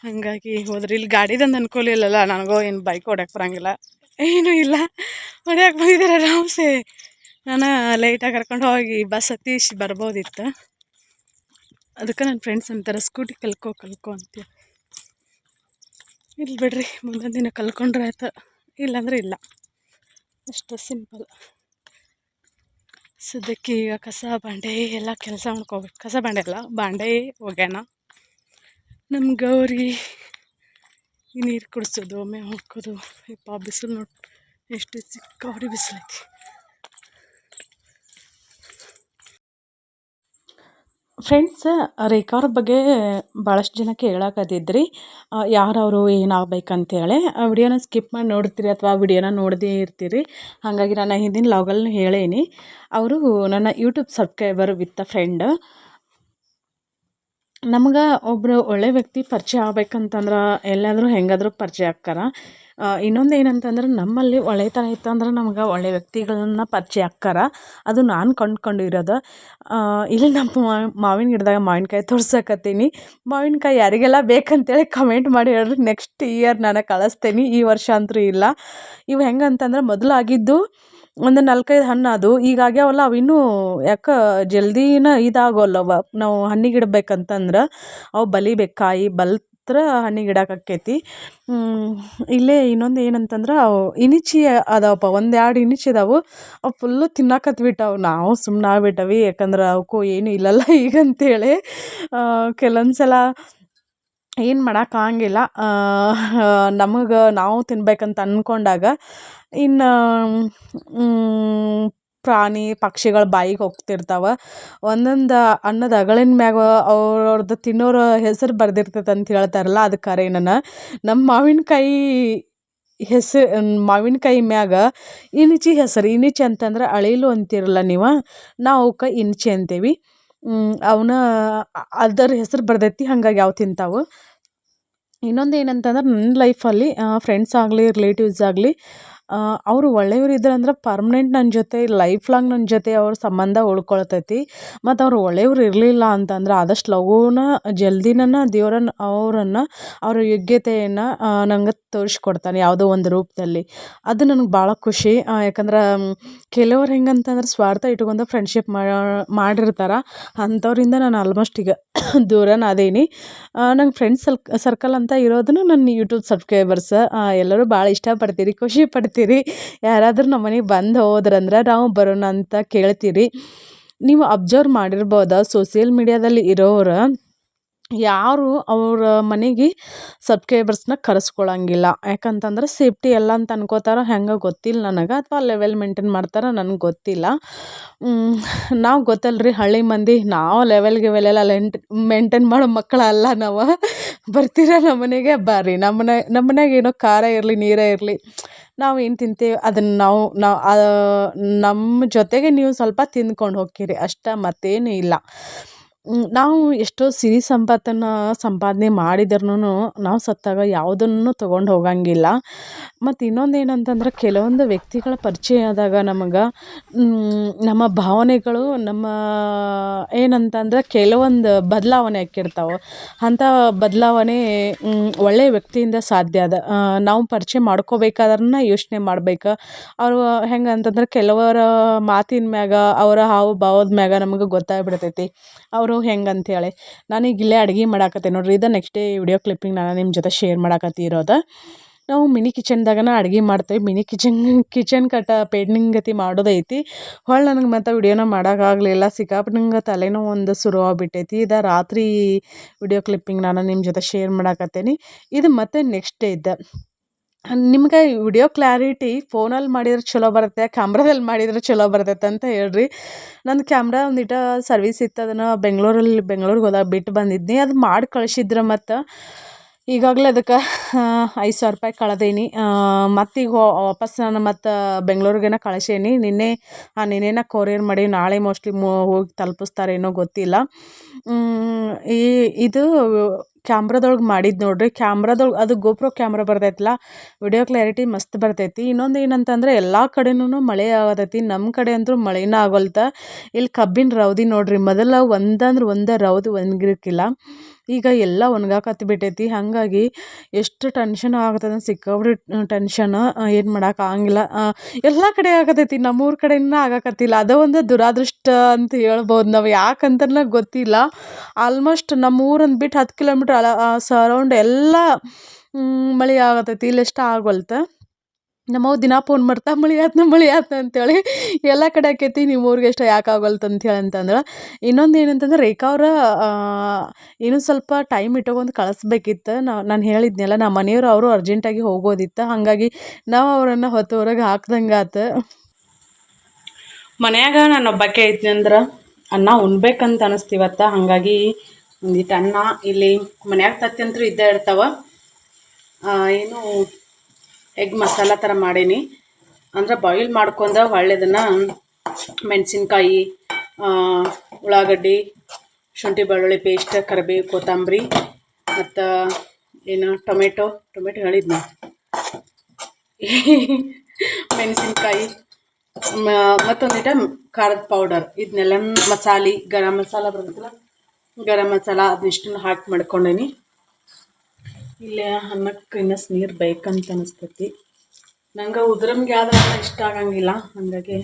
ಹಾಗಾಗಿ ಹೋದ್ರೆ. ಇಲ್ಲಿ ಗಾಡಿದಂದು ಅನ್ಕೊಳಿಲ್ಲಲ್ಲ, ನನಗೋ ಏನು ಬೈಕ್ ಹೊಡ್ಯಕ್ಕೆ ಬರಂಗಿಲ್ಲ. ಏನೂ ಇಲ್ಲ. ಹೊಡ್ಯಕ್ಕೆ ಬಂದಿದ್ದಾರೆ ಆರಾಮ್ಸೆ. ನಾನು ಲೈಟಾಗಿ ಕರ್ಕೊಂಡು ಹೋಗಿ ಬಸ್ ಹತ್ತಿಸಿ ಬರ್ಬೋದಿತ್ತು. ಅದಕ್ಕೆ ನನ್ನ ಫ್ರೆಂಡ್ಸ್ ಅಂತಾರೆ, ಸ್ಕೂಟಿ ಕಲ್ಕೋ ಕಲ್ಕೋ ಅಂತ. ಇಲ್ಲಿ ಬಿಡ್ರಿ ಮುಂದೊಂದು ದಿನ ಕಲ್ಕೊಂಡ್ರೆ ಆಯ್ತು. ಇಲ್ಲಾಂದ್ರೆ ಇಲ್ಲ. ಅಷ್ಟು ಸಿಂಪಲ್ ಸದ್ಯಕ್ಕೆ ಈಗ ಕಸ, ಬಾಂಡೆ, ಎಲ್ಲ ಕೆಲಸ ಮಾಡ್ಕೋಬೇಕು. ಕಸ, ಬಾಂಡೆ ಅಲ್ಲ, ಬಾಂಡೆ ಹೋಗ್ಯಾನ ನಮ್ಮ ಗೌರಿ ನೀರು ಕುಡಿಸೋದು ಒಮ್ಮೆ ಹಾಕೋದು ಯಪ್ಪ ಬಿಸಿಲು ನೋಡಿ, ಎಷ್ಟು ಸಿಕ್ಕಾರಿ ಬಿಸಿಲೈತಿ. ಫ್ರೆಂಡ್ಸ್ ರೇಖಾವ್ರ ಬಗ್ಗೆ ಭಾಳಷ್ಟು ಜನ ಕೇಳಾಕತ್ತಿದ್ರಿ. ಯಾರವರು ಏನಾಗ್ಬೇಕಂತೇಳಿ ಆ ವಿಡಿಯೋನ ಸ್ಕಿಪ್ ಮಾಡಿ ನೋಡ್ತೀರಿ ಅಥವಾ ವಿಡಿಯೋನ ನೋಡದೇ ಇರ್ತೀರಿ. ಹಾಗಾಗಿ ನಾನು ಹಿಂದಿನ ಲಾಗಲ್ಲಿ ಹೇಳೇನಿ. ಅವರು ನನ್ನ YouTube subscriber with a friend ನಮ್ಗೆ ಒಬ್ಬರು ಒಳ್ಳೆ ವ್ಯಕ್ತಿ ಪರಿಚಯ ಆಗ್ಬೇಕಂತಂದ್ರೆ ಎಲ್ಲಾದರೂ ಹೆಂಗಾದರೂ ಪರಿಚಯ ಆಕ್ಕಾರ ಇನ್ನೊಂದು ಏನಂತಂದ್ರೆ ನಮ್ಮಲ್ಲಿ ಒಳ್ಳೆತನ ಇತ್ತಂದ್ರೆ ನಮ್ಗೆ ಒಳ್ಳೆ ವ್ಯಕ್ತಿಗಳನ್ನ ಪರಿಚಯ ಆಕ್ಕಾರ ಅದು ನಾನು ಕಂಡ್ಕೊಂಡಿರೋದು. ಇಲ್ಲಿ ನಮ್ಮ ಮಾವಿನ ಗಿಡದಾಗ ಮಾವಿನಕಾಯಿ ತೋರ್ಸಕತ್ತೀನಿ. ಮಾವಿನಕಾಯಿ ಯಾರಿಗೆಲ್ಲ ಬೇಕಂತೇಳಿ ಕಮೆಂಟ್ ಮಾಡಿ ಹೇಳ್ರಿ. ನೆಕ್ಸ್ಟ್ ಇಯರ್ ನಾನು ಕಳಿಸ್ತೀನಿ. ಈ ವರ್ಷ ಅಂತೂ ಇಲ್ಲ. ಇವು ಹೆಂಗಂತಂದ್ರೆ ಮೊದಲಾಗಿದ್ದು ಒಂದು ನಾಲ್ಕೈದು ಹಣ್ಣು ಅದು ಈಗ ಆಗ್ಯಾವಲ್ಲ ಅವು ಇನ್ನೂ ಯಾಕೆ ಜಲ್ದಿನ ಇದಾಗೋಲ್ಲವ. ನಾವು ಹಣ್ಣಿಗಿಡ್ಬೇಕಂತಂದ್ರೆ ಅವು ಬಲಿಬೇಕು, ಕಾಯಿ ಬಲ್ತ್ರ ಗಿಡಕ್ಕೆ ಇಡಾಕಕ್ಕೈತಿ. ಇಲ್ಲೇ ಇನ್ನೊಂದು ಏನಂತಂದ್ರೆ, ಅವು ಇಣಿಚಿ ಅದಾವಪ್ಪ ಒಂದು ಎರಡು ಇಣಿಚಿ ಇದಾವೆ ಅವು ಫುಲ್ಲು ತಿನ್ನಾಕತ್ಬಿಟ್ಟವು. ನಾವು ಸುಮ್ನೆ ಆಗ್ಬಿಟ್ಟವಿ, ಯಾಕಂದ್ರೆ ಅವಕ್ಕೂ ಏನು ಇಲ್ಲಲ್ಲ ಈಗ ಅಂತೇಳಿ ಕೆಲವೊಂದು ಸಲ ಏನು ಮಾಡೋಕ್ಕಾಗಂಗಿಲ್ಲ ನಮಗೆ ನಾವು ತಿನ್ಬೇಕಂತ ಅಂದ್ಕೊಂಡಾಗ ಇನ್ನು ಪ್ರಾಣಿ ಪಕ್ಷಿಗಳ ಬಾಯಿಗೆ ಹೋಗ್ತಿರ್ತಾವೆ. ಒಂದೊಂದು ಅನ್ನದ ಅಗಳಿನ ಮ್ಯಾಗ ಅವ್ರವ್ರದ್ದು ತಿನ್ನೋರ ಹೆಸರು ಬರ್ದಿರ್ತೈತೆ ಅಂತ ಹೇಳ್ತಾರಲ್ಲ ಅದು ಖರೇನ ನಮ್ಮ ಮಾವಿನಕಾಯಿ ಹೆಸರು ಮಾವಿನಕಾಯಿ ಮ್ಯಾಗ ಇಣಿಚಿ ಹೆಸರು ಇಣಿಚಿ ಅಂತಂದ್ರೆ ಅಳಿಲು ಅಂತಿರಲ್ಲ ನೀವು, ನಾವು ಅವಕ್ಕೆ ಇಣ್ಚಿ ಅಂತೀವಿ. ಅವನ್ನ ಅದರ ಹೆಸರು ಬರ್ತೈತಿ ಹಾಗಾಗಿ ಅವು ತಿಂತಾವೆ. ಇನ್ನೊಂದು ಏನಂತಂದ್ರೆ ನನ್ನ ಲೈಫಲ್ಲಿ ಫ್ರೆಂಡ್ಸ್ ಆಗಲಿ ರಿಲೇಟಿವ್ಸ್ ಆಗಲಿ ಅವರು ಒಳ್ಳೆಯವ್ರು ಇದ್ರಂದ್ರೆ ಪರ್ಮನೆಂಟ್ ನನ್ನ ಜೊತೆ ಲೈಫ್ ಲಾಂಗ್ ನನ್ನ ಜೊತೆ ಅವ್ರ ಸಂಬಂಧ ಉಳ್ಕೊಳ್ತೈತಿ. ಮತ್ತು ಅವ್ರು ಒಳ್ಳೆಯವ್ರು ಇರಲಿಲ್ಲ ಅಂತಂದ್ರೆ ಆದಷ್ಟು ಲಘೂನ ಜಲ್ದಿನ ದೇವರನ್ನ ಅವರನ್ನು, ಅವರ ಯೋಗ್ಯತೆಯನ್ನು ನಂಗೆ ತೋರಿಸ್ಕೊಡ್ತಾನೆ ಯಾವುದೋ ಒಂದು ರೂಪದಲ್ಲಿ. ಅದು ನನಗೆ ಭಾಳ ಖುಷಿ. ಯಾಕಂದ್ರೆ ಕೆಲವ್ರು ಹೆಂಗಂತಂದ್ರೆ ಸ್ವಾರ್ಥ ಇಟ್ಕೊಂಡು ಫ್ರೆಂಡ್ಶಿಪ್ ಮಾಡಿರ್ತಾರೆ. ಅಂಥವ್ರಿಂದ ನಾನು ಆಲ್ಮೋಸ್ಟ್ ಈಗ ದೂರನ ನಂಗೆ ಫ್ರೆಂಡ್ಸ್ ಸರ್ಕಲ್ ಅಂತ ಇರೋದನ್ನು ನನ್ನ ಯೂಟ್ಯೂಬ್ ಸಬ್ಸ್ಕ್ರೈಬರ್ಸ್ ಎಲ್ಲರೂ ಭಾಳ ಇಷ್ಟಪಡ್ತೀರಿ, ಖುಷಿ ಪಡ್ತೀರಿ. ಯಾರಾದರೂ ನಮ್ಮ ಮನೆಗೆ ಬಂದು ಹೋದ್ರಂದ್ರೆ ನಾವು ಬರೋಣ ಅಂತ ಕೇಳ್ತೀರಿ. ನೀವು ಅಬ್ಸರ್ವ್ ಮಾಡಿರ್ಬೋದು ಸೋಷಿಯಲ್ ಮೀಡ್ಯಾದಲ್ಲಿ ಇರೋರು ಯಾರು ಅವ್ರ ಮನೆಗೆ ಸಬ್ಸ್ಕ್ರೈಬರ್ಸ್ನ ಕರೆಸ್ಕೊಳಂಗಿಲ್ಲ. ಯಾಕಂತಂದ್ರೆ ಸೇಫ್ಟಿ ಎಲ್ಲ ಅಂತ ಅನ್ಕೋತಾರೋ ಹೆಂಗೆ ಗೊತ್ತಿಲ್ಲ ನನಗೆ ಅಥವಾ ಲೆವೆಲ್ ಮೇಂಟೈನ್ ಮಾಡ್ತಾರೋ ನನಗೆ ಗೊತ್ತಿಲ್ಲ. ನಾವು ಗೊತ್ತಲ್ರಿ ಹಳ್ಳಿ ಮಂದಿ ನಾವು ಲೆವೆಲ್ ಗಿವೆಲೆಲ್ಲ ಲೆಂಟ್, ಮೇಂಟೈನ್ ಮಾಡೋ ಮಕ್ಕಳಲ್ಲ ನಾವು. ಬರ್ತೀರ ನಮ್ಮ ಮನೆಗೆ? ಬರ್ರಿ. ನಮ್ಮನೆ ನಮ್ಮ ಏನೋ ಖಾರ ಇರಲಿ, ನೀರೇ ಇರಲಿ. ನಾವು ಏನು ತಿಂತೀವಿ? ಅದನ್ನು ನಾವು ನಾವು ನಮ್ಮ ಜೊತೆಗೆ ನೀವು ಸ್ವಲ್ಪ ತಿಂದ್ಕೊಂಡು ಹೋಕ್ಕಿರಿ ಅಷ್ಟೇ ಮತ್ತೇನು ಇಲ್ಲ. ನಾವು ಎಷ್ಟೋ ಸಿರಿ ಸಂಪತ್ತನ್ನು ಸಂಪಾದನೆ ಮಾಡಿದ್ರೂ ನಾವು ಸತ್ತಾಗ ಯಾವುದನ್ನು ತೊಗೊಂಡು ಹೋಗಂಗಿಲ್ಲ. ಮತ್ತು ಇನ್ನೊಂದು ಏನಂತಂದ್ರೆ ಕೆಲವೊಂದು ವ್ಯಕ್ತಿಗಳ ಪರಿಚಯ ಆದಾಗ ನಮಗೆ ನಮ್ಮ ಭಾವನೆಗಳು ನಮ್ಮ ಏನಂತಂದ್ರೆ ಕೆಲವೊಂದು ಬದಲಾವಣೆ ಆಕ್ಕಿರ್ತಾವೆ ಅಂಥ ಬದಲಾವಣೆ ಒಳ್ಳೆಯ ವ್ಯಕ್ತಿಯಿಂದ ಸಾಧ್ಯ ಅದ. ನಾವು ಪರಿಚಯ ಮಾಡ್ಕೋಬೇಕಾದ್ರನ ಯೋಚನೆ ಮಾಡ್ಬೇಕು. ಅವರು ಹೆಂಗೆ ಅಂತಂದ್ರೆ ಕೆಲವರ ಮಾತಿನ ಮ್ಯಾಗ, ಅವರ ಹಾವು ಭಾವದ ಮ್ಯಾಗ ನಮಗೆ ಗೊತ್ತಾಗ್ಬಿಡ್ತೈತಿ. ಅವರು ಹೆಂಗೆ ಅಂಥೇಳಿ ನಾನೀಗ ಇಲ್ಲೇ ಅಡುಗೆ ಮಾಡಾಕತ್ತೆ ನೋಡಿರಿ. ಇದು ನೆಕ್ಸ್ಟ್ ಡೇ ವಿಡಿಯೋ ಕ್ಲಿಪ್ಪಿಂಗ್ ನಾನು ನಿಮ್ಮ ಜೊತೆ ಶೇರ್ ಮಾಡಾಕತ್ತಿರೋದು ನಾವು ಮಿನಿ ಕಿಚನ್ದಾಗನ ಅಡುಗೆ ಮಾಡ್ತೇವೆ. ಮಿನಿ ಕಿಚನ್ ಕಿಚನ್ ಕಟ್ಟ ಪೇಂಟಿಂಗ್ ಗತಿ ಮಾಡೋದೈತಿ. ಹೊಳ್ಳಿ ನನಗೆ ಮತ್ತೆ ವಿಡಿಯೋನ ಮಾಡೋಕ್ಕಾಗಲಿಲ್ಲ ಸಿಕ್ಕಾಪಟ್ಟೆ ನಂಗೆ ತಲೆನೋವು ಒಂದು ಶುರು ಆಗಿಬಿಟ್ಟೈತಿ. ಇದು ರಾತ್ರಿ ವಿಡಿಯೋ ಕ್ಲಿಪ್ಪಿಂಗ್ ನಾನು ನಿಮ್ಮ ಜೊತೆ ಶೇರ್ ಮಾಡಾಕತ್ತೇನೆ. ಇದು ಮತ್ತೆ ನೆಕ್ಸ್ಟ್ ಡೇ ಇದ್ದ. ನಿಮ್ಗೆ ವಿಡಿಯೋ ಕ್ಲಾರಿಟಿ ಫೋನಲ್ಲಿ ಮಾಡಿದ್ರೆ ಚಲೋ ಬರುತ್ತೆ, ಕ್ಯಾಮ್ರಾದಲ್ಲಿ ಮಾಡಿದ್ರೆ ಚಲೋ ಬರ್ತೈತೆ ಅಂತ ಹೇಳ್ರಿ. ನಂದು ಕ್ಯಾಮ್ರಾ ಒಂದಿಟ ಸರ್ವಿಸ್ ಇತ್ತು, ಅದನ್ನು ಬೆಂಗ್ಳೂರಲ್ಲಿ, ಬೆಂಗ್ಳೂರಿಗೆ ಹೋದಾಗ ಬಿಟ್ಟು ಬಂದಿದ್ನಿ. ಅದು ಮಾಡಿ ಕಳ್ಸಿದ್ರು ಮತ್ತು ಈಗಾಗಲೇ ಅದಕ್ಕೆ ಐದು ಸಾವಿರ ರೂಪಾಯಿ ಕಳ್ದೀನಿ. ಮತ್ತೀಗ ವಾಪಸ್ ನಾನು ಮತ್ತು ಬೆಂಗ್ಳೂರಿಗೇನ ಕಳ್ಸೀನಿ. ನಿನ್ನೆ ನಿನ್ನೆನ ಕೊರಿಯರ್ ಮಾಡಿ ನಾಳೆ ಮೋಸ್ಟ್ಲಿ ಮೋ, ಹೋಗಿ ತಲುಪಿಸ್ತಾರೇನೋ ಗೊತ್ತಿಲ್ಲ. ಈ, ಇದು ಕ್ಯಾಮ್ರದೊಳಗೆ ಮಾಡಿದ್ದು ನೋಡಿರಿ. ಕ್ಯಾಮ್ರದೊಳಗೆ, ಅದು ಗೋಪ್ರೋ ಕ್ಯಾಮ್ರಾ ಬರ್ತೈತಲ್ಲ ವಿಡಿಯೋ ಕ್ಲಾರಿಟಿ ಮಸ್ತ್ ಬರ್ತೈತಿ. ಇನ್ನೊಂದು ಏನಂತಂದ್ರೆ ಎಲ್ಲ ಕಡೆನೂ ಮಳೆ ಆಗತೈತಿ. ನಮ್ಮ ಕಡೆ ಅಂದರೂ ಮಳೆನೇ ಆಗೋಲ್ತ. ಇಲ್ಲಿ ಕಬ್ಬಿನ ರೌದಿ ನೋಡಿರಿ. ಮೊದಲ ಒಂದಂದ್ರೆ ಒಂದು ರೌದು ಒಣಗಿರ್ಕಿಲ್ಲ ಈಗ ಎಲ್ಲ ಒಣಗಾಕತ್ತಿ ಬಿಟ್ಟೈತಿ ಹಾಗಾಗಿ ಎಷ್ಟು ಟೆನ್ಷನ್ ಆಗತ್ತದ ಸಿಕ್ಕಾಪಟ್ಟೆ ಟೆನ್ಷನ್ ಏನು ಮಾಡಕ್ಕೆ ಆಗಂಗಿಲ್ಲ. ಎಲ್ಲ ಕಡೆ ಆಗತೈತಿ. ನಮ್ಮೂರ ಕಡೆಯಿಂದ ಆಗಕತ್ತಿಲ್ಲ. ಅದು ಒಂದು ದುರಾದೃಷ್ಟ ಅಂತ ಹೇಳ್ಬೋದು ನಾವು. ಯಾಕಂತನೇ ಗೊತ್ತಿಲ್ಲ. ಆಲ್ಮೋಸ್ಟ್ ನಮ್ಮ ಊರನ್ನು ಬಿಟ್ಟು ಹತ್ತು ಕಿಲೋಮೀಟ್ರ್ ಅಲ ಸರೌಂಡ್ ಎಲ್ಲ ಮಳೆ ಆಗತೈತಿ. ಇಲ್ಲೆಷ್ಟು ಆಗವಲ್ತು ನಮ್ಮವ್ವ ದಿನ ಫೋನ್ ಮಾಡ್ತಾ, ಮಳೆ ಆತ್ನ ಮಳೆ ಆತ್ನ ಅಂತೇಳಿ. ಎಲ್ಲ ಕಡೆ ಆಕೈತಿ ನಿಮ್ಮ ಊರಿಗೆ ಎಷ್ಟು ಯಾಕೆ ಆಗಲ್ತು ಅಂತೇಳಿ ಅಂತಂದ್ರೆ, ಇನ್ನೊಂದು ಏನಂತಂದ್ರೆ ರೇಖಾ ಅವ್ರ ಇನ್ನೂ ಸ್ವಲ್ಪ ಟೈಮ್ ಇಟ್ಕೊಂಡು ಕಳಿಸ್ಬೇಕಿತ್ತು. ನಾವು ನಾನು ಹೇಳಿದ್ನಲ್ಲ ನಮ್ಮ ಮನೆಯವ್ರು ಅವರು ಅರ್ಜೆಂಟಾಗಿ ಹೋಗೋದಿತ್ತು. ಹಾಗಾಗಿ ನಾವು ಅವರನ್ನು ಹೊತ್ತು ಹೊರಗೆ ಹಾಕ್ದಂಗೆ ಆತು. ಮನ್ಯಾಗ ನಾನು ಒಬ್ಬಕ್ಕೆ ಅಂದ್ರೆ, ಅನ್ನ ಉಣ್ಬೇಕಂತ ಅನಿಸ್ತಿವತ್ತ. ಹಾಗಾಗಿ ಒಂದಿಟ್ಟು ಅನ್ನ ಇಲ್ಲಿ ಮನ್ಯಾಗ ತತ್ತಿ ಅಂತೂ ಇದ್ದೇ ಇರ್ತಾವ. ಏನು ಎಗ್ ಮಸಾಲ ಥರ ಮಾಡೀನಿ. ಅಂದ್ರೆ ಬಾಯ್ಲ್ ಮಾಡ್ಕೊಂಡ ಒಳ್ಳೆದನ್ನು ಮೆಣಸಿನ್ಕಾಯಿ ಉಳ್ಳಾಗಡ್ಡಿ, ಶುಂಠಿ ಬೆಳ್ಳುಳ್ಳಿ ಪೇಸ್ಟ್ ಕರಿಬೇವು ಕೊತ್ತಂಬರಿ, ಮತ್ತು ಏನು ಟೊಮೆಟೊ ಟೊಮೆಟೊ ಹೇಳಿದ್ನ ಮೆಣಸಿನ್ಕಾಯಿ ಮತ್ತೊಂದಿಟ ಖಾರದ ಪೌಡರ್ ಇದನ್ನೆಲ್ಲ ಮಸಾಲೆ, ಗರಂ ಮಸಾಲ ಬರುತ್ತಲ್ಲ, ಗರಂ ಮಸಾಲ ಅದನ್ನಿಷ್ಟನ್ನು ಹಾಕಿ ಮಾಡ್ಕೊಂಡೇನಿ. ಇಲ್ಲೇ ಅನ್ನಕ್ಕೆ ಇನ್ನಷ್ಟು ನೀರು ಬೇಕಂತ ಅನಿಸ್ತೈತಿ. ನಂಗೆ ಉದ್ರಮ್ಗೆ ಆದ್ರೆ ಇಷ್ಟ ಆಗಂಗಿಲ್ಲ. ಹಾಗಾಗಿ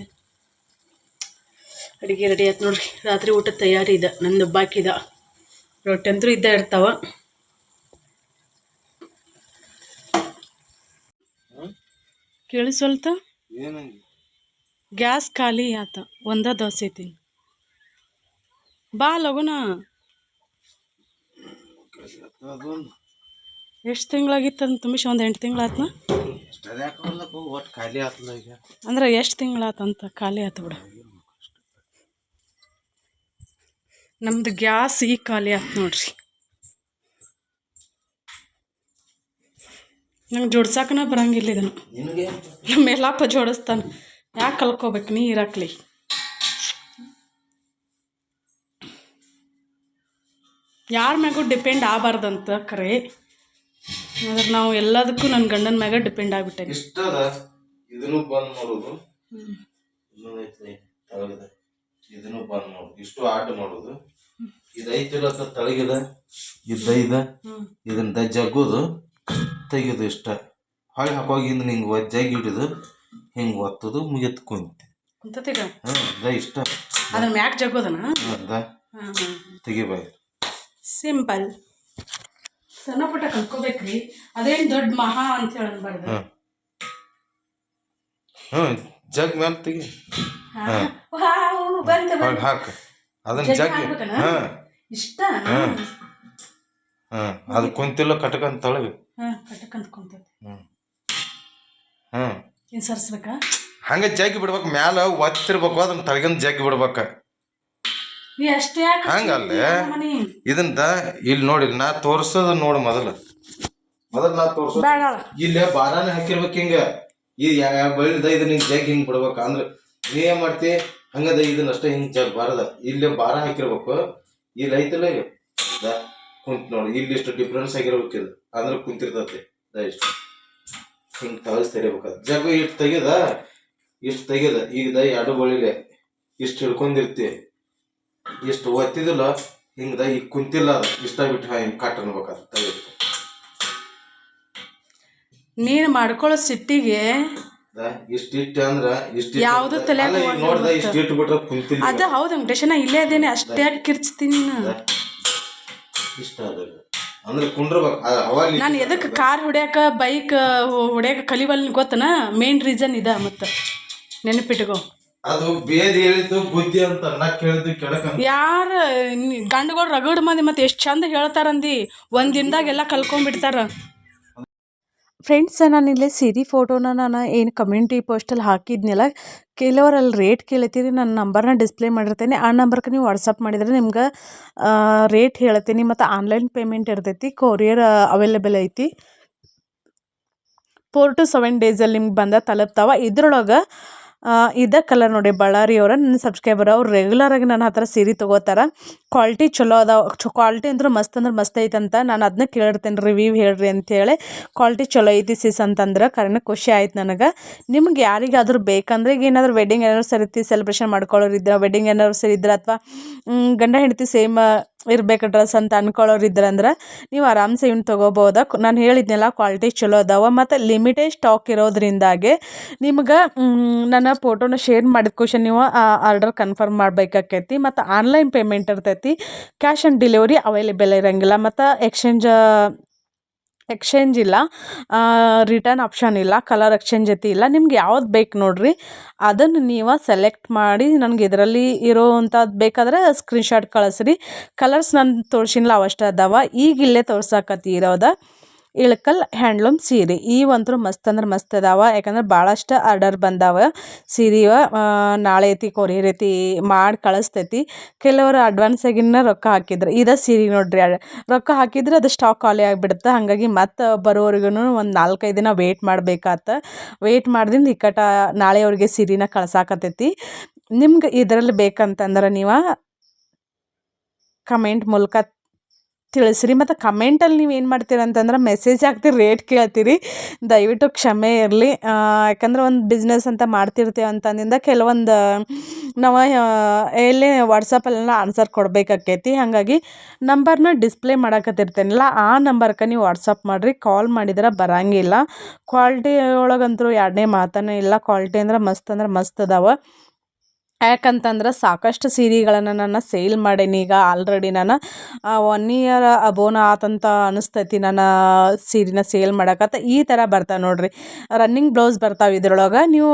ಅಡುಗೆ ರೆಡಿ ಆಯ್ತು ನೋಡ್ರಿ. ರಾತ್ರಿ ಊಟ ತಯಾರಿ ಇದೆ. ನಂದು ಬಾಕಿದ ರೊಟ್ಟಿ ಅಂತೂ ಇದ್ದೇ ಇರ್ತಾವ. ಕೇಳಿ ಸ್ವಲ್ಪ. ಗ್ಯಾಸ್ ಖಾಲಿ ಆತ. ಒಂದ ದೋಸೆ ತಿನ್. ಬಾ ಲಗುನ. ಎಷ್ಟು ತಿಂಗಳಾಗಿತ್ತು ಅಂತ ತುಂಬಿಸಿ ಒಂದು ಎಂಟು ತಿಂಗಳಾತ್ನ? ಒಟ್ಟು ಖಾಲಿ ಆತಲ್ಲ ಈಗ. ಅಂದ್ರೆ ಎಷ್ಟು ತಿಂಗಳಾತಂತ ಖಾಲಿ ಆತು ಬಿಡ. ನಮ್ದು ಗ್ಯಾಸ್ ಈ ಖಾಲಿ ಆತು ನೋಡ್ರಿ. ನಂಗೆ ಜೋಡ್ಸಾಕನ ಬರಂಗಿಲ್ಲ ಇದನ್ನು. ನಮ್ಮ ಎಲ್ಲಪ್ಪ ಜೋಡಿಸ್ತಾನೆ. ಯಾಕೆ ಕಲ್ಕೋಬೇಕು ನೀ ಇರಾಕ್ಲಿ? ಯಾರ ಮ್ಯಾಗೂ ಡಿಪೆಂಡ್ ಆಗಬಾರ್ದಂತ ಖರೆ ಆದ್ರೆ ನಾವು ಎಲ್ಲದಕ್ಕೂ ನನ್ನ ಗಂಡನ ಮ್ಯಾಗ ಡಿಪೆಂಡ್ ಆಗ್ಬಿಟ್ಟೆ ಇಷ್ಟದ? ಅದ ಇದನ್ನು ಬಂದ್ ಮಾಡೋದು? ಇನ್ನೊಂದ್ ತಳಗದ. ಇದನ್ನು ಬಂದ್ ಮಾಡೋದು. ಇಷ್ಟು ಆಟ ಮಾಡೋದು. ಇದು ಐತಿಲ್ಲ ತಳಗಿದ ಇದ್ದೈದ ಇದನ್ನ ಜಗ್ಗೋದು ತೆಗೆದು ಇಷ್ಟ. ಹೊಳೆ ಹಾಕೋಗಿಂದ ಹಿಂಗೆ ಒಜ್ಜಾಗಿ ಹಿಡಿದು ಹಿಂಗೆ ಒತ್ತದು ಮುಗಿತ್ ಕುಂತಿ. ಕುಂತತೀಗ ಹಾಂ ಇಷ್ಟ. ಅದನ್ನ ಮ್ಯಾಕ್ ಜಗ್ಗೋದನ? ಹಾಂ ದ ಹಾಂ ಹಾಂ ತೆಗಿಬಾಯ್ ಸಿಂಪಲ್ ಸಣ್ಣ ಪುಟ್ಟ ಕಲ್ಕೋಬೇಕ್ರಿ ಅದೇನ್ ದೊಡ್ಡ ಮಹಾ ಅಂತ ಹೇಳಬಾರ್ದು ಹಾಂ. ಹಾಂ ಜಗ್ ಮ್ಯಾಲ ತೆಗಿ. ಹಾಕ. ಅದನ್ನ ಜಗ್? ಹಾಂ. ಇಷ್ಟ ಹಾಂ. ಅದು ಕುಂತಿಲ್ಲ ಕಟ್ಕಂತ ತಳಗ. ಹಾಂ ಕಟ್ಟಕ್ಕಂತ ಕುಂತೈತಿ. ಹ್ಮ್. ಹ್ಮ್. ಏನು ಸರ್ಸ್ಬೇಕಾ? ಹಂಗ ಜಗ್ಗಿ ಬಿಡ್ಬೇಕು ಮ್ಯಾಲ ಒತ್ತಿರ್ಬೇಕು ಅದನ್ನ ತಳಗಿಂದ ಜಗ್ಗಿ ಬಿಡ್ಬೇಕ. ಹಂಗಲ್ಲೇ? ಇದನ್ನ ಇಲ್ಲಿ ನೋಡಿ ನಾ ತೋರ್ಸದ ನೋಡು ಮೊದಲು. ಮೊದಲು ನಾ ತೋರ್ಸೋದು. ಬೇಡ ಇಲ್ಲೇ ಬಾರಾನ ಹಾಕಿರ್ಬೇಕು ಹಿಂಗ. ಈ ಬೈಲ್ದ ಇದನ್ನ ಜಗ್ ಹಿಂಗ್ ಬಿಡ್ಬೇಕ ಅಂದ್ರೆ ನೀ ಏನ್ ಮಾಡ್ತಿ? ಹಂಗದ ಇದನ್ನ ಅಷ್ಟೇ ಹಿಂಗ್ ಜಗ್ ಬಾರದ. ಇಲ್ಲೇ ಬಾರ ಹಾಕಿರ್ಬೇಕು. ಇಲ್ಲಿ ಐತಲ್ಲ ಕುಂತ ನೋಡಿ ಇಲ್ಲಿ ಇಷ್ಟು ಡಿಫ್ರೆನ್ಸ್ ಆಗಿರ್ಬೇಕು ಇದು. ಅಂದ್ರೆ ಕುಂತಿರ್ತತಿ. ಇಷ್ಟು. ಹಿಂಗ್ ತಗಸ್ ತೆಗಿಬೇಕು ಜಗ್ ಇಷ್ಟು ತೆಗೆದ ಇಷ್ಟು ತೆಗೆದ ಈಗ ಎರಡು ಬಳಿಲೆ ಇಷ್ಟು ಹಿಡ್ಕೊಂಡಿರ್ತಿ. ಇಷ್ಟು ಒತ್ತಿದಿಲ್ಲ ಹಿಂಗದ ಈಗ ಕುಂತಿಲ್ಲ ಅದು. ಇಷ್ಟ ಬಿಟ್ಟು ಹಿಂಗೆ ಕಟ್ ಅನ್ಬೇಕಾದ ತೆಗಿಬೇಕು ನೀನು ಮಾಡ್ಕೊಳ್ಳೋ ಸಿಟ್ಟಿಗೆ ಇಷ್ಟ ಇಟ್ಟು ಅಂದ್ರೆ ಇಷ್ಟ ಯಾವುದು ತಲೆ ನೋಡ್ದ ಇಷ್ಟ ಇಟ್ಟು ಬಿಟ್ರ ಕುಂತಿಲ್ಲ. ಅದ ಹೌದು ವೆಂಕಟೇಶ ನಾ ಇಲ್ಲೇ ಅದೇನೆ ಅಷ್ಟೇ ಕಿರ್ಚ್ತೀನಿ ನಾನು? ಇಷ್ಟ ಅದ ಅಂದ್ರೆ ಕುಂಡ್ರಬೇಕು ಅವಾಗ ನಾನು ಎದಕ್ಕೆ ಕಾರ್ ಹೊಡ್ಯಾಕ ಬೈಕ್ ಹೊಡ್ಯಾಕ ಕಲಿವಲ್ ಗೊತ್ತನ? ಮೇನ್ ರೀಸನ್ ಇದ ಮತ್ತೆ. ನೆನಪಿಟ್ಕೋ. ಅದು ಬೇದಿ ಹೇಳಿದ್ದು ಬುದ್ಧಿ ಅಂತ ಕೆಳಕ ಯಾರ ಗಂಡುಗಳು ರಗಡ್ ಮಂದಿ ಮತ್ತೆ ಎಷ್ಟು ಚಂದ ಹೇಳ್ತಾರಂದಿ. ಒಂದ್ ದಿನದಾಗ ಎಲ್ಲ ಕಲ್ಕೊಂಡ್ಬಿಡ್ತಾರ ಫ್ರೆಂಡ್ಸ್ ನಾನು ಇಲ್ಲೇ ಸಿರಿ ಫೋಟೋನ ನಾನು ಏನು ಕಮ್ಯುನಿಟಿ ಪೋಸ್ಟಲ್ಲಿ ಹಾಕಿದ್ನಲ್ಲ ಕೆಲವರಲ್ಲಿ ರೇಟ್ ಕೇಳತ್ತೀರಿ ನನ್ನ ನಂಬರ್ನ ಡಿಸ್ಪ್ಲೇ ಮಾಡಿರ್ತೇನೆ. ಆ ನಂಬರ್ಗೆ ನೀವು ವಾಟ್ಸಪ್ ಮಾಡಿದರೆ ನಿಮ್ಗೆ ರೇಟ್ ಹೇಳ್ತೀನಿ ಮತ್ತು ಆನ್ಲೈನ್ ಪೇಮೆಂಟ್ ಇರ್ತೈತಿ ಕೊರಿಯರ್ ಅವೈಲೇಬಲ್ ಐತಿ. ಫೋರ್ ಟು ಸೆವೆನ್ ಡೇಸಲ್ಲಿ ನಿಮ್ಗೆ ಬಂದ ತಲುಪ್ತಾವ. ಇದ್ರೊಳಗೆ ಇದ ಕಲರ್ ನೋಡಿ ಬಳ್ಳಾರಿ ಅವರ, ನನ್ನ ಸಬ್ಸ್ಕ್ರೈಬರ್ ಅವ್ರು ರೆಗ್ಯುಲರಾಗಿ ನನ್ನ ಹತ್ರ ಸೀರೆ ತೊಗೋತಾರ. ಕ್ವಾಲಿಟಿ ಚಲೋ ಅದಾವ ಕ್ವಾಲಿಟಿ ಅಂದ್ರೆ ಮಸ್ತ್ ಅಂದ್ರೆ ಮಸ್ತ್ ಐತಂತ ನಾನು ಅದನ್ನ ಕೇಳಿರ್ತೇನೆ ರಿವ್ಯೂ ಹೇಳ್ರಿ ಅಂತೇಳಿ ಕ್ವಾಲಿಟಿ ಚಲೋ ಐತಿ ಸಿಸ್ ಅಂತಂದ್ರೆ ಕರೆನ ಖುಷಿ ಆಯ್ತು ನನಗೆ. ನಿಮ್ಗೆ ಯಾರಿಗಾದ್ರೂ ಬೇಕಂದ್ರೆ ಈಗ ಏನಾದರೂ ವೆಡ್ಡಿಂಗ್ ಆ್ಯನಿವರ್ಸರಿ ಸೆಲೆಬ್ರೇಷನ್ ಮಾಡ್ಕೊಳ್ಳೋರು ಇದ್ರೆ ವೆಡ್ಡಿಂಗ್ ಸರಿ ಇದ್ರೆ ಅಥವಾ ಗಂಡ ಹೆಂಡತಿ ಸೇಮ್ ಇರ್ಬೇಕು ಡ್ರೆಸ್ ಅಂತ ಅನ್ಕೊಳ್ಳೋರು ಇದ್ರಂದ್ರೆ ನೀವು ಆರಾಮ್ಸೆ ಇವ್ನ ತೊಗೋಬೋದ. ನಾನು ಹೇಳಿದ್ನೆಲ್ಲ ಕ್ವಾಲಿಟಿ ಚಲೋ ಅದಾವ. ಮತ್ತು ಲಿಮಿಟೆಡ್ ಸ್ಟಾಕ್ ಇರೋದ್ರಿಂದಾಗೆ ನಿಮ್ಗೆ ನನ್ನ ಫೋಟೋನ ಶೇರ್ ಮಾಡಿದ ಕ್ವಶನ್ ನೀವು ಆರ್ಡರ್ ಕನ್ಫರ್ಮ್ ಮಾಡಬೇಕಾಕೈತಿ. ಮತ್ತು ಆನ್ಲೈನ್ ಪೇಮೆಂಟ್ ಇರ್ತೈತಿ. ಕ್ಯಾಶ್ ಆನ್ ಡೆಲಿವರಿ ಅವೈಲೇಬಲ್ ಇರೋಂಗಿಲ್ಲ. ಮತ್ತು ಎಕ್ಸ್ಚೇಂಜ್ ಎಕ್ಸ್ಚೇಂಜ್ ಇಲ್ಲ. ರಿಟರ್ನ್ ಆಪ್ಷನ್ ಇಲ್ಲ ಕಲರ್ ಎಕ್ಸ್ಚೇಂಜ್ ಐತಿ ಇಲ್ಲ. ನಿಮ್ಗೆ ಯಾವ್ದು ಬೇಕು ನೋಡಿರಿ, ಅದನ್ನು ನೀವು ಸೆಲೆಕ್ಟ್ ಮಾಡಿ ನನಗೆ ಇದರಲ್ಲಿ ಇರೋವಂಥದ್ದು ಬೇಕಾದ್ರೆ ಸ್ಕ್ರೀನ್ಶಾಟ್ ಕಳಿಸ್ರಿ. ಕಲರ್ಸ್ ನಾನು ತೋರ್ಸಿಲ್ಲ ಅವಷ್ಟು ಅದಾವ. ಈಗ ಇಲ್ಲೇ ತೋರ್ಸಾಕತ್ತಿ ಇರೋದ. ಇಳಕಲ್ ಹ್ಯಾಂಡ್ಲೂಮ್ ಸೀರೆ. ಈ ಒಂಥರ ಮಸ್ತ್ ಅಂದ್ರೆ ಮಸ್ತ್ ಅದಾವ. ಯಾಕಂದ್ರೆ ಭಾಳಷ್ಟು ಆರ್ಡರ್ ಬಂದಾವ. ಸೀರೆವ ನಾಳೆ ಐತಿ ಕೊರಿಯರ್ ಐತಿ ಮಾಡಿ ಕಳಿಸ್ತೈತಿ. ಕೆಲವರು ಅಡ್ವಾನ್ಸ್ ಆಗಿನ ರೊಕ್ಕ ಹಾಕಿದ್ರು. ಇದ ಸೀರೆ ನೋಡ್ರಿ ರೊಕ್ಕ ಹಾಕಿದ್ರೆ ಅದು ಸ್ಟಾಕ್ ಖಾಲಿ ಆಗಿಬಿಡುತ್ತೆ. ಹಾಗಾಗಿ ಮತ್ತೆ ಬರೋವರೆಗೂ ಒಂದು ನಾಲ್ಕೈದು ದಿನ ವೇಟ್ ಮಾಡ್ಬೇಕಾತ. ವೇಟ್ ಮಾಡ್ದಿಂದ ಇಕ್ಕಟ ನಾಳೆಯವ್ರಿಗೆ ಸೀರೆನ ಕಳ್ಸಾಕತ್ತೈತಿ ನಿಮ್ಗೆ ಇದರಲ್ಲಿ ಬೇಕಂತಂದ್ರೆ ನೀವು ಕಮೆಂಟ್ ಮೂಲಕ ತಿಳಿಸ್ರಿ. ಮತ್ತು ಕಮೆಂಟಲ್ಲಿ ನೀವು ಏನು ಮಾಡ್ತೀರ ಅಂತಂದ್ರೆ ಮೆಸೇಜ್ ಹಾಕ್ತೀರಿ ರೇಟ್ ಕೇಳ್ತೀರಿ. ದಯವಿಟ್ಟು ಕ್ಷಮೆ ಇರಲಿ. ಯಾಕಂದ್ರೆ ಒಂದು ಬಿಸ್ನೆಸ್ ಅಂತ ಮಾಡ್ತಿರ್ತೀವಿ ಅಂತಂದಿಂದ ಕೆಲವೊಂದು, ನಾವು ಎಲ್ಲೇ ವಾಟ್ಸಪ್ಪಲ್ಲೆಲ್ಲ ಆನ್ಸರ್ ಕೊಡಬೇಕಾಕೈತಿ ಹಾಗಾಗಿ ನಂಬರ್ನ ಡಿಸ್ಪ್ಲೇ ಮಾಡಕತ್ತಿರ್ತೇನಲ್ಲ, ಆ ನಂಬರ್ಗೆ ನೀವು ವಾಟ್ಸಪ್ ಮಾಡಿರಿ. ಕಾಲ್ ಮಾಡಿದ್ರೆ ಬರಂಗಿಲ್ಲ. ಕ್ವಾಲಿಟಿ ಒಳಗಂತೂ ಎರಡನೇ ಮಾತನೇ ಇಲ್ಲ. ಕ್ವಾಲಿಟಿ ಅಂದ್ರೆ ಮಸ್ತ್ ಅಂದ್ರೆ ಮಸ್ತ್ ಅದಾವ. ಯಾಕಂತಂದ್ರೆ ಸಾಕಷ್ಟು ಸೀರೆಗಳನ್ನು ನಾನು ಸೇಲ್ ಮಾಡೀನಿ. ಈಗ ಆಲ್ರೆಡಿ ನಾನು ಒನ್ ಇಯರ್ ಅಬೋನ ಆತಂತ ಅನಿಸ್ತೈತಿ ನಾನು ಸೀರೆನ ಸೇಲ್ ಮಾಡಕತ್ತ. ಈ ಥರ ಬರ್ತಾವೆ ನೋಡಿರಿ. ರನ್ನಿಂಗ್ ಬ್ಲೌಸ್ ಬರ್ತಾವೆ ಇದ್ರೊಳಗೆ. ನೀವು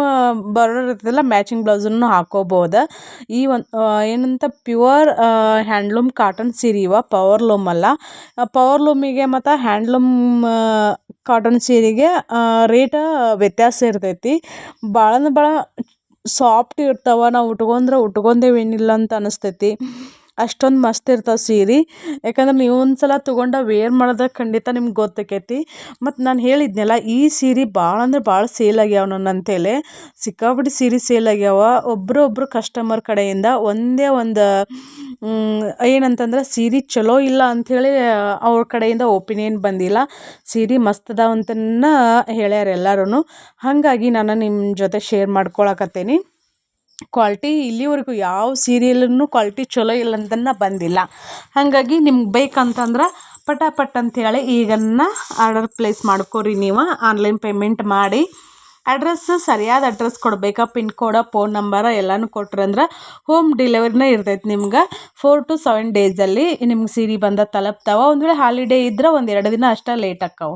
ಬರೋದಿರ್ತಲ್ಲ ಮ್ಯಾಚಿಂಗ್ ಬ್ಲೌಸನ್ನು ಹಾಕೋಬೋದು. ಈ ಒಂದು ಏನಂತ ಪ್ಯೂರ್ ಹ್ಯಾಂಡ್ಲೂಮ್ ಕಾಟನ್ ಸೀರೆ ಇವ ಪವರ್ ಲೂಮ್ ಅಲ್ಲ. ಪವರ್ ಲೂಮಿಗೆ ಮತ್ತು ಹ್ಯಾಂಡ್ಲೂಮ್ ಕಾಟನ್ ಸೀರೆಗೆ ರೇಟ ವ್ಯತ್ಯಾಸ ಇರ್ತೈತಿ. ಭಾಳ ಭಾಳ ಸಾಫ್ಟ್ ಇರ್ತಾವೆ, ನಾವು ಉಟ್ಕೊಂಡ್ರೆ ಉಟ್ಕೊಂಡೇವೇನಿಲ್ಲ ಅಂತ ಅನಿಸ್ತೈತಿ. ಅಷ್ಟೊಂದು ಮಸ್ತ್ ಇರ್ತಾವೆ ಸೀರೆ. ಯಾಕಂದ್ರೆ ನೀವು ಒಂದು ಸಲ ತೊಗೊಂಡು ವೇರ್ ಮಾಡಿದ್ರೆ ಖಂಡಿತ ನಿಮ್ಗೆ ಗೊತ್ತಾಕೈತಿ. ಮತ್ತು ನಾನು ಹೇಳಿದ್ನಲ್ಲ, ಈ ಸೀರೆ ಭಾಳ ಅಂದ್ರೆ ಭಾಳ ಸೇಲ್ ಆಗ್ಯಾವ ನನ್ನ ಅಂತೇಳಿ ಸಿಕ್ಕಾಪಟ್ಟೆ ಸೀರೆ ಸೇಲ್ ಆಗ್ಯಾವ. ಒಬ್ಬರು ಒಬ್ಬರು ಕಸ್ಟಮರ್ ಕಡೆಯಿಂದ ಒಂದೇ ಒಂದು ಏನಂತಂದ್ರೆ ಸೀರೆ ಚಲೋ ಇಲ್ಲ ಅಂಥೇಳಿ ಅವ್ರ ಕಡೆಯಿಂದ ಒಪಿನಿಯನ್ ಬಂದಿಲ್ಲ. ಸೀರೆ ಮಸ್ತ್ ಅದಾವ ಅಂತನ ಹೇಳ್ಯಾರ ಎಲ್ಲರೂ ಹಾಗಾಗಿ ನಾನು ನಿಮ್ಮ ಜೊತೆ ಶೇರ್ ಮಾಡ್ಕೊಳಕತ್ತೇನಿ. ಕ್ವಾಲ್ಟಿ ಇಲ್ಲಿವರೆಗೂ ಯಾವ ಸೀರಿಯಲ್ಲೂ ಕ್ವಾಲ್ಟಿ ಚಲೋ ಇಲ್ಲ ಅಂತನ ಬಂದಿಲ್ಲ. ಹಾಗಾಗಿ ನಿಮ್ಗೆ ಬೇಕಂತಂದ್ರೆ ಪಟಾಪಟ್ ಅಂತೇಳಿ ಈಗನ್ನ ಆರ್ಡರ್ ಪ್ಲೇಸ್ ಮಾಡ್ಕೊರಿ ನೀವು. ಆನ್ಲೈನ್ ಪೇಮೆಂಟ್ ಮಾಡಿ. ಅಡ್ರೆಸ್ ಸರಿಯಾದ ಅಡ್ರೆಸ್ ಕೊಡಬೇಕಾ? ಪಿನ್ ಕೋಡ ಫೋನ್ ನಂಬರ ಎಲ್ಲನೂ ಕೊಟ್ರಂದ್ರೆ ಹೋಮ್ ಡೆಲಿವರಿನೇ ಇರ್ತೈತೆ ನಿಮ್ಗೆ. ಫೋರ್ ಟು ಸೆವೆನ್ ಡೇಸಲ್ಲಿ ನಿಮ್ಗೆ ಸೀರೆ ಬಂದ ತಲುಪ್ತಾವ. ಒಂದು ವೇಳೆ ಹಾಲಿಡೇ ಇದ್ರೆ ಒಂದು ಎರಡು ದಿನ ಅಷ್ಟೇ ಲೇಟ್ ಆಕ್ಕವು